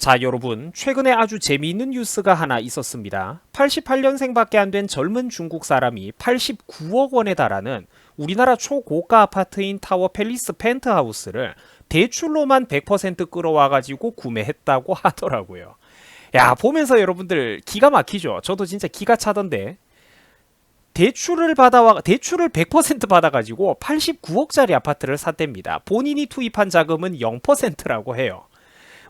자, 여러분, 최근에 아주 재미있는 뉴스가 하나 있었습니다. 88년생밖에 안 된 젊은 중국 사람이 89억 원에 달하는 우리나라 초고가 아파트인 타워 팰리스 펜트하우스를 대출로만 100% 끌어와가지고 구매했다고 하더라고요. 야, 보면서 여러분들 기가 막히죠? 저도 진짜 기가 차던데. 대출을 받아와 대출을 100% 받아가지고 89억짜리 아파트를 샀답니다. 본인이 투입한 자금은 0%라고 해요.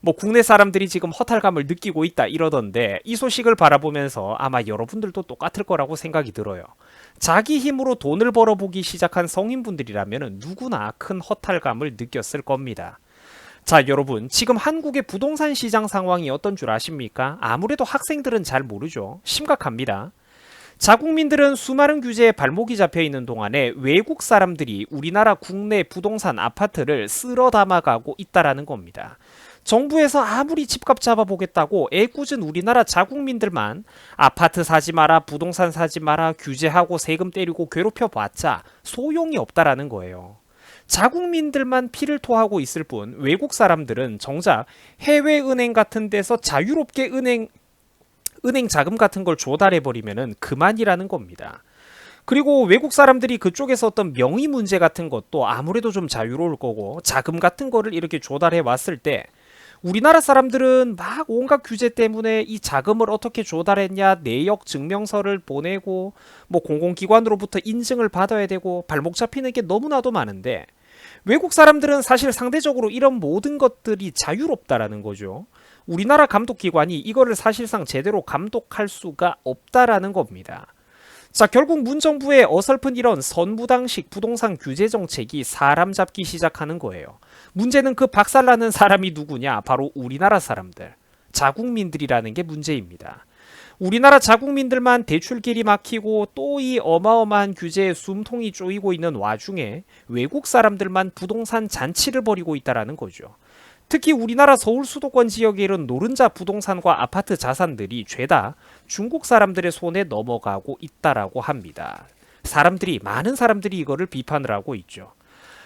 뭐 국내 사람들이 지금 허탈감을 느끼고 있다 이러던데 이 소식을 바라보면서 아마 여러분들도 똑같을 거라고 생각이 들어요. 자기 힘으로 돈을 벌어보기 시작한 성인분들이라면 누구나 큰 허탈감을 느꼈을 겁니다. 자, 여러분, 지금 한국의 부동산 시장 상황이 어떤 줄 아십니까? 아무래도 학생들은 잘 모르죠. 심각합니다. 자국민들은 수많은 규제에 발목이 잡혀 있는 동안에 외국 사람들이 우리나라 국내 부동산 아파트를 쓸어 담아가고 있다라는 겁니다. 정부에서 아무리 집값 잡아보겠다고 애꿎은 우리나라 자국민들만 아파트 사지 마라, 부동산 사지 마라, 규제하고 세금 때리고 괴롭혀 봤자 소용이 없다라는 거예요. 자국민들만 피를 토하고 있을 뿐 외국 사람들은 정작 해외 은행 같은 데서 자유롭게 은행 은행 자금 같은 걸 조달해 버리면은 그만이라는 겁니다. 그리고 외국 사람들이 그쪽에서 어떤 명의 문제 같은 것도 아무래도 좀 자유로울 거고 자금 같은 거를 이렇게 조달해 왔을 때 우리나라 사람들은 막 온갖 규제 때문에 이 자금을 어떻게 조달했냐 내역 증명서를 보내고 뭐 공공기관으로부터 인증을 받아야 되고 발목 잡히는 게 너무나도 많은데 외국 사람들은 사실 상대적으로 이런 모든 것들이 자유롭다라는 거죠. 우리나라 감독기관이 이거를 사실상 제대로 감독할 수가 없다라는 겁니다. 자, 결국 문정부의 어설픈 이런 선부당식 부동산 규제 정책이 사람 잡기 시작하는 거예요. 문제는 그 박살나는 사람이 누구냐? 바로 우리나라 사람들. 자국민들이라는 게 문제입니다. 우리나라 자국민들만 대출길이 막히고 또 이 어마어마한 규제에 숨통이 쪼이고 있는 와중에 외국 사람들만 부동산 잔치를 벌이고 있다라는 거죠. 특히 우리나라 서울 수도권 지역에 이런 노른자 부동산과 아파트 자산들이 죄다 중국 사람들의 손에 넘어가고 있다라고 합니다. 사람들이 많은 사람들이 이거를 비판을 하고 있죠.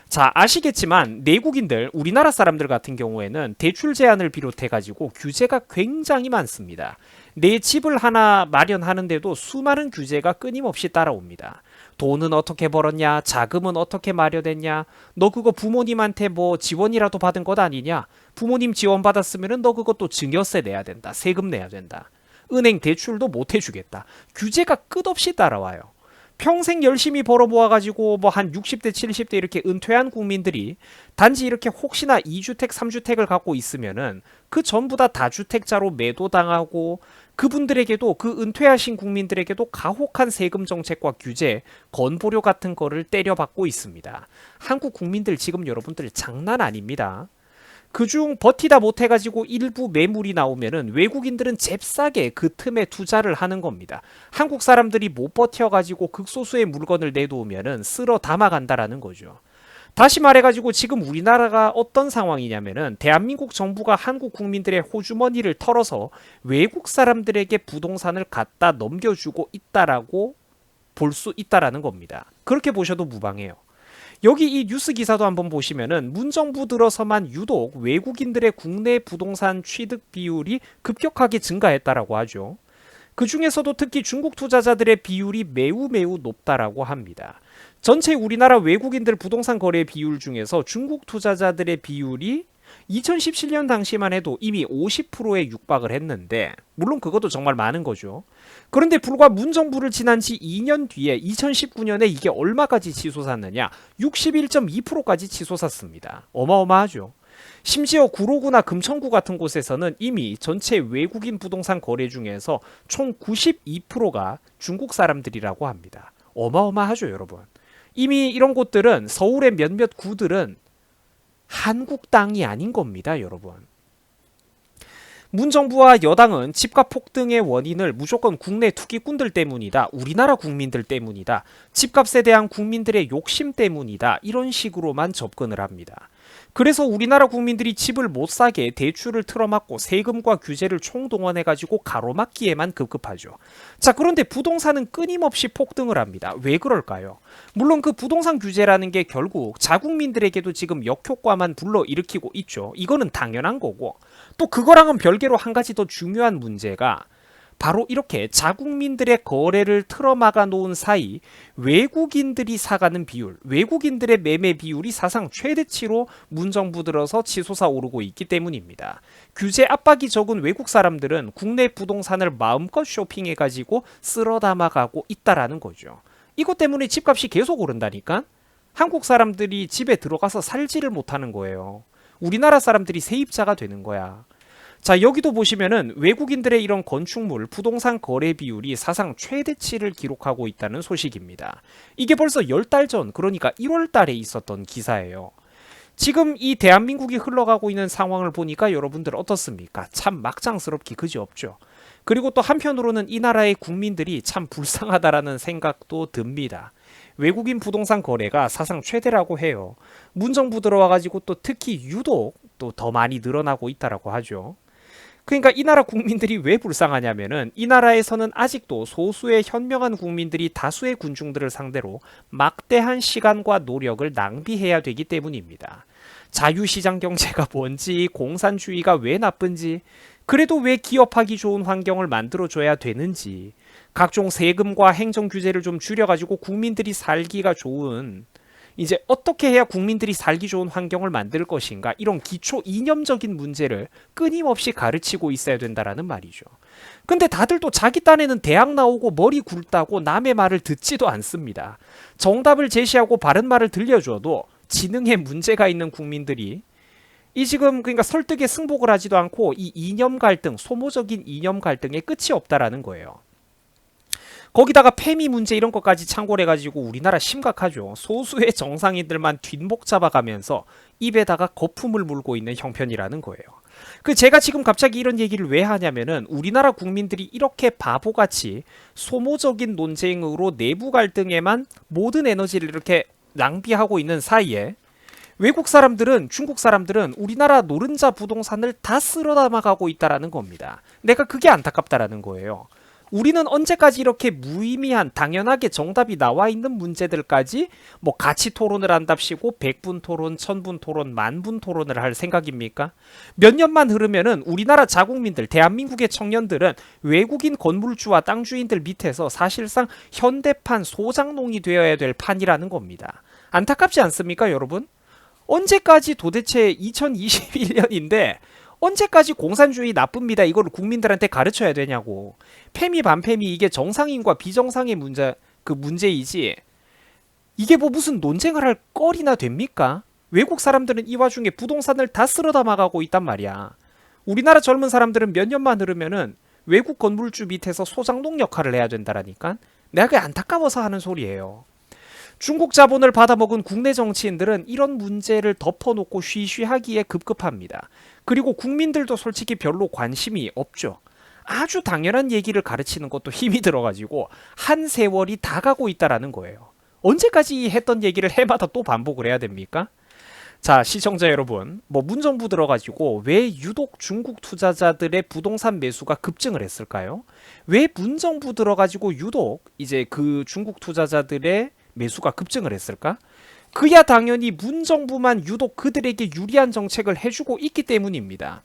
자, 아시겠지만 내국인들, 우리나라 사람들 같은 경우에는 대출 제한을 비롯해 가지고 규제가 굉장히 많습니다. 내 집을 하나 마련하는데도 수많은 규제가 끊임없이 따라옵니다. 돈은 어떻게 벌었냐, 자금은 어떻게 마련했냐, 너 그거 부모님한테 뭐 지원이라도 받은 것 아니냐, 부모님 지원 받았으면은 너 그것도 증여세 내야 된다, 세금 내야 된다, 은행 대출도 못 해주겠다. 규제가 끝없이 따라와요. 평생 열심히 벌어 모아가지고 뭐 한 60대, 70대 이렇게 은퇴한 국민들이 단지 이렇게 혹시나 2주택, 3주택을 갖고 있으면은 그 전부 다 다주택자로 매도당하고 그분들에게도 그 은퇴하신 국민들에게도 가혹한 세금 정책과 규제, 건보료 같은 거를 때려받고 있습니다. 한국 국민들 지금 여러분들 장난 아닙니다. 그중 버티다 못해가지고 일부 매물이 나오면은 외국인들은 잽싸게 그 틈에 투자를 하는 겁니다. 한국 사람들이 못 버텨가지고 극소수의 물건을 내놓으면은 쓸어 담아간다라는 거죠. 다시 말해가지고 지금 우리나라가 어떤 상황이냐면은 대한민국 정부가 한국 국민들의 호주머니를 털어서 외국 사람들에게 부동산을 갖다 넘겨주고 있다라고 볼 수 있다라는 겁니다. 그렇게 보셔도 무방해요. 여기 이 뉴스 기사도 한번 보시면은 문정부 들어서만 유독 외국인들의 국내 부동산 취득 비율이 급격하게 증가했다라고 하죠. 그 중에서도 특히 중국 투자자들의 비율이 매우 매우 높다라고 합니다. 전체 우리나라 외국인들 부동산 거래 비율 중에서 중국 투자자들의 비율이 2017년 당시만 해도 이미 50%에 육박을 했는데 물론 그것도 정말 많은 거죠. 그런데 불과 문 정부를 지난 지 2년 뒤에 2019년에 이게 얼마까지 치솟았느냐? 61.2%까지 치솟았습니다. 어마어마하죠. 심지어 구로구나 금천구 같은 곳에서는 이미 전체 외국인 부동산 거래 중에서 총 92%가 중국 사람들이라고 합니다. 어마어마하죠, 여러분. 이미 이런 곳들은 서울의 몇몇 구들은 한국 땅이 아닌 겁니다, 여러분. 문 정부와 여당은 집값 폭등의 원인을 무조건 국내 투기꾼들 때문이다. 우리나라 국민들 때문이다. 집값에 대한 국민들의 욕심 때문이다. 이런 식으로만 접근을 합니다. 그래서 우리나라 국민들이 집을 못 사게 대출을 틀어막고 세금과 규제를 총동원해가지고 가로막기에만 급급하죠. 자, 그런데 부동산은 끊임없이 폭등을 합니다. 왜 그럴까요? 물론 그 부동산 규제라는 게 결국 자국민들에게도 지금 역효과만 불러일으키고 있죠. 이거는 당연한 거고. 또 그거랑은 별개로 한 가지 더 중요한 문제가 바로 이렇게 자국민들의 거래를 틀어막아 놓은 사이 외국인들이 사가는 비율, 외국인들의 매매 비율이 사상 최대치로 문정부 들어서 치솟아 오르고 있기 때문입니다. 규제 압박이 적은 외국 사람들은 국내 부동산을 마음껏 쇼핑해 가지고 쓸어 담아가고 있다라는 거죠. 이것 때문에 집값이 계속 오른다니까? 한국 사람들이 집에 들어가서 살지를 못하는 거예요. 우리나라 사람들이 세입자가 되는 거야. 자, 여기도 보시면은 외국인들의 이런 건축물, 부동산 거래 비율이 사상 최대치를 기록하고 있다는 소식입니다. 이게 벌써 10달 전, 그러니까 1월 달에 있었던 기사예요. 지금 이 대한민국이 흘러가고 있는 상황을 보니까 여러분들 어떻습니까? 참 막장스럽기 그지 없죠. 그리고 또 한편으로는 이 나라의 국민들이 참 불쌍하다라는 생각도 듭니다. 외국인 부동산 거래가 사상 최대라고 해요. 문정부 들어와가지고 또 특히 유독 또 더 많이 늘어나고 있다라고 하죠. 그러니까 이 나라 국민들이 왜 불쌍하냐면은 이 나라에서는 아직도 소수의 현명한 국민들이 다수의 군중들을 상대로 막대한 시간과 노력을 낭비해야 되기 때문입니다. 자유시장 경제가 뭔지, 공산주의가 왜 나쁜지, 그래도 왜 기업하기 좋은 환경을 만들어줘야 되는지, 각종 세금과 행정 규제를 좀 줄여가지고 국민들이 살기가 좋은 이제 어떻게 해야 국민들이 살기 좋은 환경을 만들 것인가 이런 기초 이념적인 문제를 끊임없이 가르치고 있어야 된다라는 말이죠. 근데 다들 또 자기 딴에는 대학 나오고 머리 굵다고 남의 말을 듣지도 않습니다. 정답을 제시하고 바른 말을 들려줘도 지능에 문제가 있는 국민들이 이 지금 그러니까 설득에 승복을 하지도 않고 이 이념 갈등, 소모적인 이념 갈등에 끝이 없다라는 거예요. 거기다가 페미 문제 이런 것까지 참고를 해가지고 우리나라 심각하죠. 소수의 정상인들만 뒷목 잡아가면서 입에다가 거품을 물고 있는 형편이라는 거예요. 그 제가 지금 갑자기 이런 얘기를 왜 하냐면은 우리나라 국민들이 이렇게 바보같이 소모적인 논쟁으로 내부 갈등에만 모든 에너지를 이렇게 낭비하고 있는 사이에 외국 사람들은 중국 사람들은 우리나라 노른자 부동산을 다 쓸어 담아가고 있다라는 겁니다. 내가 그게 안타깝다라는 거예요. 우리는 언제까지 이렇게 무의미한 당연하게 정답이 나와 있는 문제들까지 뭐 같이 토론을 한답시고 백분 토론, 천분 토론, 만분 토론을 할 생각입니까? 몇 년만 흐르면은 우리나라 자국민들, 대한민국의 청년들은 외국인 건물주와 땅주인들 밑에서 사실상 현대판 소장농이 되어야 될 판이라는 겁니다. 안타깝지 않습니까, 여러분? 언제까지 도대체 2021년인데 언제까지 공산주의 나쁩니다. 이거를 국민들한테 가르쳐야 되냐고. 페미 반페미 이게 정상인과 비정상의 문제 그 문제이지. 이게 뭐 무슨 논쟁을 할 거리나 됩니까? 외국 사람들은 이 와중에 부동산을 다 쓸어 담아가고 있단 말이야. 우리나라 젊은 사람들은 몇 년만 흐르면은 외국 건물주 밑에서 소장농 역할을 해야 된다라니까. 내가 그게 안타까워서 하는 소리예요. 중국 자본을 받아먹은 국내 정치인들은 이런 문제를 덮어놓고 쉬쉬하기에 급급합니다. 그리고 국민들도 솔직히 별로 관심이 없죠. 아주 당연한 얘기를 가르치는 것도 힘이 들어가지고 한 세월이 다 가고 있다라는 거예요. 언제까지 했던 얘기를 해마다 또 반복을 해야 됩니까? 자, 시청자 여러분, 뭐 문정부 들어가지고 왜 유독 중국 투자자들의 부동산 매수가 급증을 했을까요? 왜 문정부 들어가지고 유독 이제 그 중국 투자자들의 매수가 급증을 했을까? 그야 당연히 문정부만 유독 그들에게 유리한 정책을 해주고 있기 때문입니다.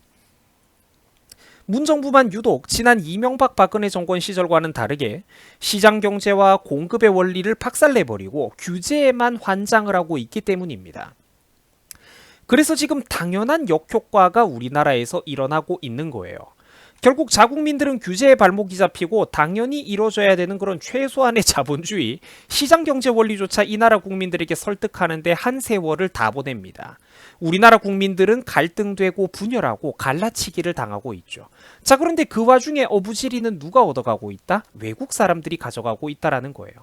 문정부만 유독 지난 이명박 박근혜 정권 시절과는 다르게 시장 경제와 공급의 원리를 박살내버리고 규제에만 환장을 하고 있기 때문입니다. 그래서 지금 당연한 역효과가 우리나라에서 일어나고 있는 거예요. 결국 자국민들은 규제의 발목이 잡히고 당연히 이루어져야 되는 그런 최소한의 자본주의, 시장 경제 원리조차 이 나라 국민들에게 설득하는데 한 세월을 다 보냅니다. 우리나라 국민들은 갈등되고 분열하고 갈라치기를 당하고 있죠. 자, 그런데 그 와중에 어부지리는 누가 얻어가고 있다? 외국 사람들이 가져가고 있다라는 거예요.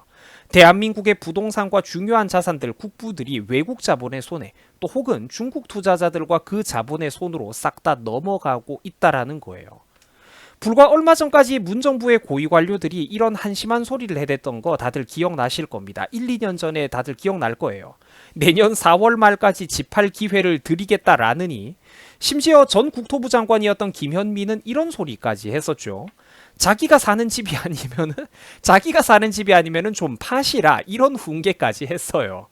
대한민국의 부동산과 중요한 자산들, 국부들이 외국 자본의 손에 또 혹은 중국 투자자들과 그 자본의 손으로 싹 다 넘어가고 있다라는 거예요. 불과 얼마 전까지 문정부의 고위 관료들이 이런 한심한 소리를 해댔던 거 다들 기억나실 겁니다. 1, 2년 전에 다들 기억날 거예요. 내년 4월 말까지 집할 기회를 드리겠다라느니 심지어 전 국토부 장관이었던 김현미는 이런 소리까지 했었죠. 자기가 사는 집이 아니면은 자기가 사는 집이 아니면은 좀 파시라 이런 훈계까지 했어요.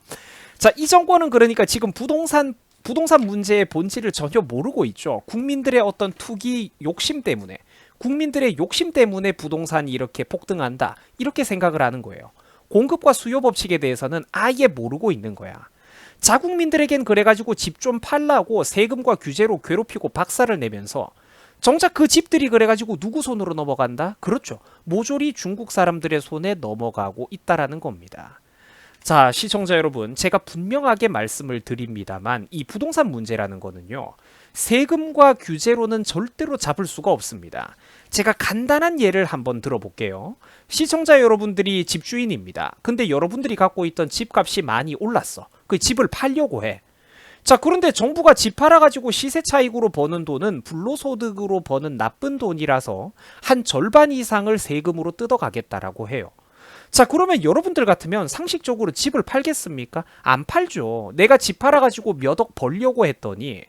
자, 이 정권은 그러니까 지금 부동산 부동산 문제의 본질을 전혀 모르고 있죠. 국민들의 어떤 투기 욕심 때문에 국민들의 욕심 때문에 부동산이 이렇게 폭등한다. 이렇게 생각을 하는 거예요. 공급과 수요 법칙에 대해서는 아예 모르고 있는 거야. 자국민들에겐 그래가지고 집 좀 팔라고 세금과 규제로 괴롭히고 박살을 내면서 정작 그 집들이 그래가지고 누구 손으로 넘어간다? 그렇죠. 모조리 중국 사람들의 손에 넘어가고 있다라는 겁니다. 자, 시청자 여러분, 제가 분명하게 말씀을 드립니다만 이 부동산 문제라는 거는요. 세금과 규제로는 절대로 잡을 수가 없습니다. 제가 간단한 예를 한번 들어볼게요. 시청자 여러분들이 집주인입니다. 근데 여러분들이 갖고 있던 집값이 많이 올랐어. 그 집을 팔려고 해. 자, 그런데 정부가 집 팔아가지고 시세 차익으로 버는 돈은 불로소득으로 버는 나쁜 돈이라서 한 절반 이상을 세금으로 뜯어가겠다라고 해요. 자, 그러면 여러분들 같으면 상식적으로 집을 팔겠습니까? 안 팔죠. 내가 집 팔아가지고 몇 억 벌려고 했더니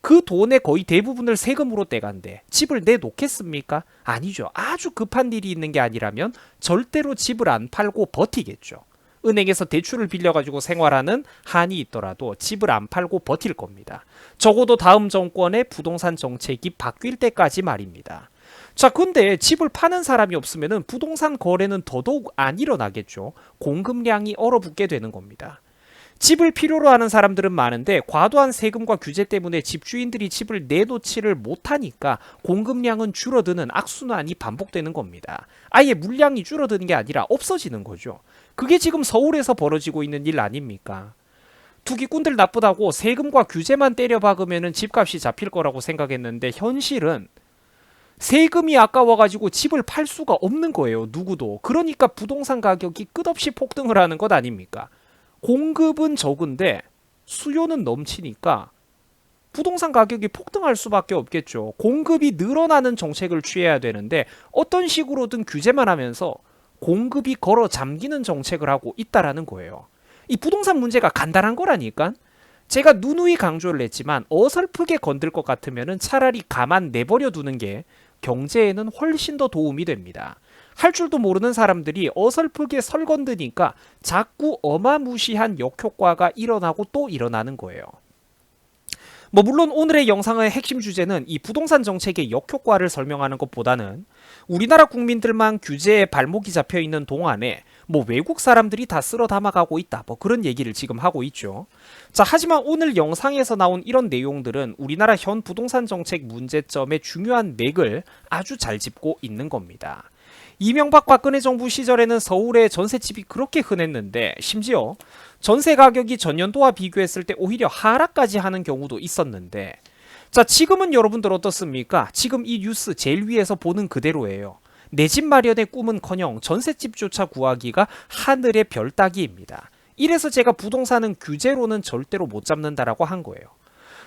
그 돈의 거의 대부분을 세금으로 떼간대. 집을 내놓겠습니까? 아니죠. 아주 급한 일이 있는 게 아니라면 절대로 집을 안 팔고 버티겠죠. 은행에서 대출을 빌려가지고 생활하는 한이 있더라도 집을 안 팔고 버틸 겁니다. 적어도 다음 정권의 부동산 정책이 바뀔 때까지 말입니다. 자, 근데 집을 파는 사람이 없으면 부동산 거래는 더더욱 안 일어나겠죠. 공급량이 얼어붙게 되는 겁니다. 집을 필요로 하는 사람들은 많은데 과도한 세금과 규제 때문에 집주인들이 집을 내놓지를 못하니까 공급량은 줄어드는 악순환이 반복되는 겁니다. 아예 물량이 줄어드는 게 아니라 없어지는 거죠. 그게 지금 서울에서 벌어지고 있는 일 아닙니까? 투기꾼들 나쁘다고 세금과 규제만 때려 박으면 집값이 잡힐 거라고 생각했는데 현실은 세금이 아까워가지고 집을 팔 수가 없는 거예요. 누구도. 그러니까 부동산 가격이 끝없이 폭등을 하는 것 아닙니까? 공급은 적은데 수요는 넘치니까 부동산 가격이 폭등할 수밖에 없겠죠. 공급이 늘어나는 정책을 취해야 되는데 어떤 식으로든 규제만 하면서 공급이 걸어 잠기는 정책을 하고 있다라는 거예요. 이 부동산 문제가 간단한 거라니까. 제가 누누이 강조를 했지만 어설프게 건들 것 같으면 차라리 가만 내버려 두는 게 경제에는 훨씬 더 도움이 됩니다. 할 줄도 모르는 사람들이 어설프게 설건드니까 자꾸 어마무시한 역효과가 일어나고 또 일어나는 거예요. 뭐 물론 오늘의 영상의 핵심 주제는 이 부동산 정책의 역효과를 설명하는 것보다는 우리나라 국민들만 규제에 발목이 잡혀 있는 동안에 뭐 외국 사람들이 다 쓸어 담아가고 있다. 뭐 그런 얘기를 지금 하고 있죠. 자, 하지만 오늘 영상에서 나온 이런 내용들은 우리나라 현 부동산 정책 문제점의 중요한 맥을 아주 잘 짚고 있는 겁니다. 이명박 박근혜 정부 시절에는 서울에 전셋집이 그렇게 흔했는데 심지어 전세 가격이 전년도와 비교했을 때 오히려 하락까지 하는 경우도 있었는데 자 지금은 여러분들 어떻습니까? 지금 이 뉴스 제일 위에서 보는 그대로예요. 내 집 마련의 꿈은커녕 전셋집조차 구하기가 하늘의 별 따기입니다. 이래서 제가 부동산은 규제로는 절대로 못 잡는다라고 한 거예요.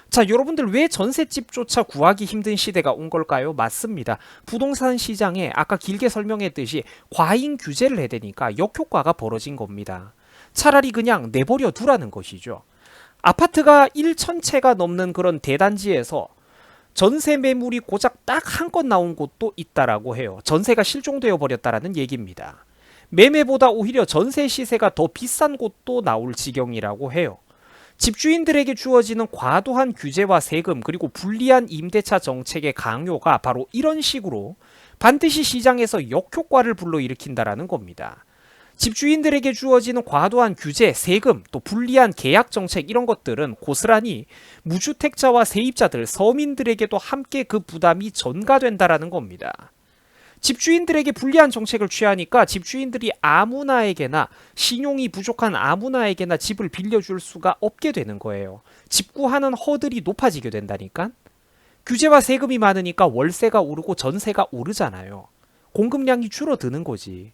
자, 여러분들 왜 전셋집조차 구하기 힘든 시대가 온 걸까요? 맞습니다. 부동산 시장에 아까 길게 설명했듯이 과잉 규제를 해대니까 역효과가 벌어진 겁니다. 차라리 그냥 내버려 두라는 것이죠. 아파트가 1천채가 넘는 그런 대단지에서 전세 매물이 고작 딱 한 건 나온 곳도 있다라고 해요. 전세가 실종되어 버렸다라는 얘기입니다. 매매보다 오히려 전세 시세가 더 비싼 곳도 나올 지경이라고 해요. 집주인들에게 주어지는 과도한 규제와 세금 그리고 불리한 임대차 정책의 강요가 바로 이런 식으로 반드시 시장에서 역효과를 불러일으킨다라는 겁니다. 집주인들에게 주어지는 과도한 규제, 세금, 또 불리한 계약 정책 이런 것들은 고스란히 무주택자와 세입자들, 서민들에게도 함께 그 부담이 전가된다라는 겁니다. 집주인들에게 불리한 정책을 취하니까 집주인들이 아무나에게나 신용이 부족한 아무나에게나 집을 빌려줄 수가 없게 되는 거예요. 집 구하는 허들이 높아지게 된다니까. 규제와 세금이 많으니까 월세가 오르고 전세가 오르잖아요. 공급량이 줄어드는 거지.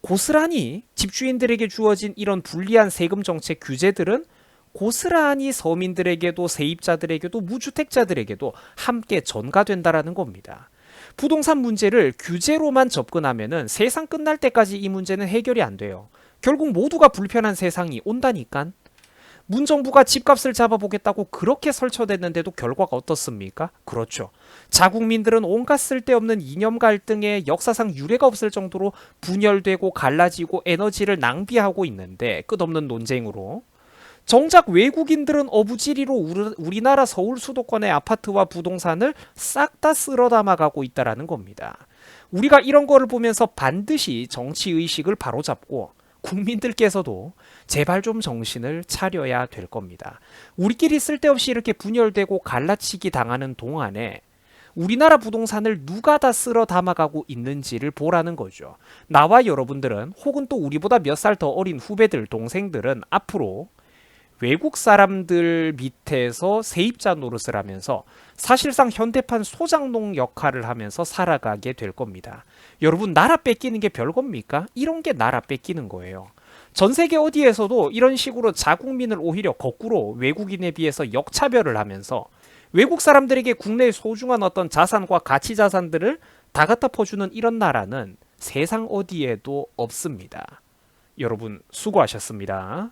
고스란히 집주인들에게 주어진 이런 불리한 세금 정책 규제들은 고스란히 서민들에게도 세입자들에게도 무주택자들에게도 함께 전가된다라는 겁니다. 부동산 문제를 규제로만 접근하면은 세상 끝날 때까지 이 문제는 해결이 안 돼요. 결국 모두가 불편한 세상이 온다니깐. 문 정부가 집값을 잡아보겠다고 그렇게 설쳐댔는데도 결과가 어떻습니까? 그렇죠. 자국민들은 온갖 쓸데없는 이념 갈등에 역사상 유례가 없을 정도로 분열되고 갈라지고 에너지를 낭비하고 있는데 끝없는 논쟁으로 정작 외국인들은 어부지리로 우리- 우리나라 서울 수도권의 아파트와 부동산을 싹 다 쓸어 담아가고 있다라는 겁니다. 우리가 이런 거를 보면서 반드시 정치 의식을 바로잡고 국민들께서도 제발 좀 정신을 차려야 될 겁니다. 우리끼리 쓸데없이 이렇게 분열되고 갈라치기 당하는 동안에 우리나라 부동산을 누가 다 쓸어 담아가고 있는지를 보라는 거죠. 나와 여러분들은 혹은 또 우리보다 몇 살 더 어린 후배들, 동생들은 앞으로 외국 사람들 밑에서 세입자 노릇을 하면서 사실상 현대판 소장농 역할을 하면서 살아가게 될 겁니다. 여러분 나라 뺏기는 게 별겁니까? 이런 게 나라 뺏기는 거예요. 전 세계 어디에서도 이런 식으로 자국민을 오히려 거꾸로 외국인에 비해서 역차별을 하면서 외국 사람들에게 국내의 소중한 어떤 자산과 가치 자산들을 다 갖다 퍼주는 이런 나라는 세상 어디에도 없습니다. 여러분 수고하셨습니다.